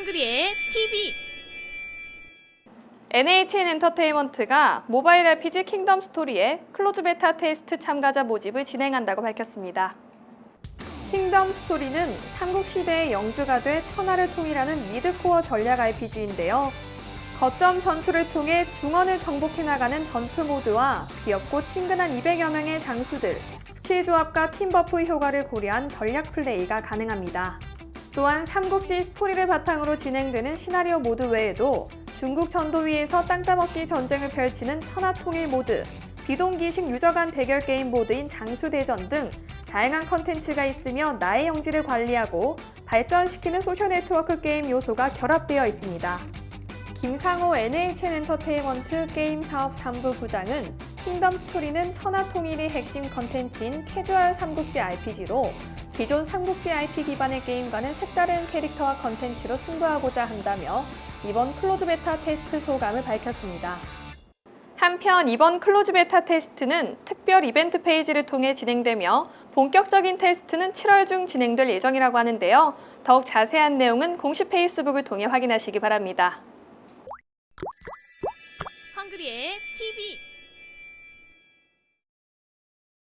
헝그리의 TV NHN 엔터테인먼트가 모바일 RPG 킹덤 스토리의 클로즈 베타 테스트 참가자 모집을 진행한다고 밝혔습니다. 킹덤 스토리는 삼국시대의 영주가 돼 천하를 통일하는 미드코어 전략 RPG인데요. 거점 전투를 통해 중원을 정복해 나가는 전투 모드와 귀엽고 친근한 200여 명의 장수들, 스킬 조합과 팀 버프 효과를 고려한 전략 플레이가 가능합니다. 또한 삼국지 스토리를 바탕으로 진행되는 시나리오 모드 외에도 중국 전도 위에서 땅 따먹기 전쟁을 펼치는 천하통일 모드, 비동기식 유저 간 대결 게임 모드인 장수대전 등 다양한 컨텐츠가 있으며 나의 영지를 관리하고 발전시키는 소셜 네트워크 게임 요소가 결합되어 있습니다. 김상호 NHN 엔터테인먼트 게임 사업 3부 부장은 킹덤 스토리는 천하통일의 핵심 컨텐츠인 캐주얼 삼국지 RPG로 기존 삼국지 IP 기반의 게임과는 색다른 캐릭터와 컨텐츠로 승부하고자 한다며 이번 클로즈 베타 테스트 소감을 밝혔습니다. 한편 이번 클로즈 베타 테스트는 특별 이벤트 페이지를 통해 진행되며 본격적인 테스트는 7월 중 진행될 예정이라고 하는데요. 더욱 자세한 내용은 공식 페이스북을 통해 확인하시기 바랍니다. 헝그리의 TV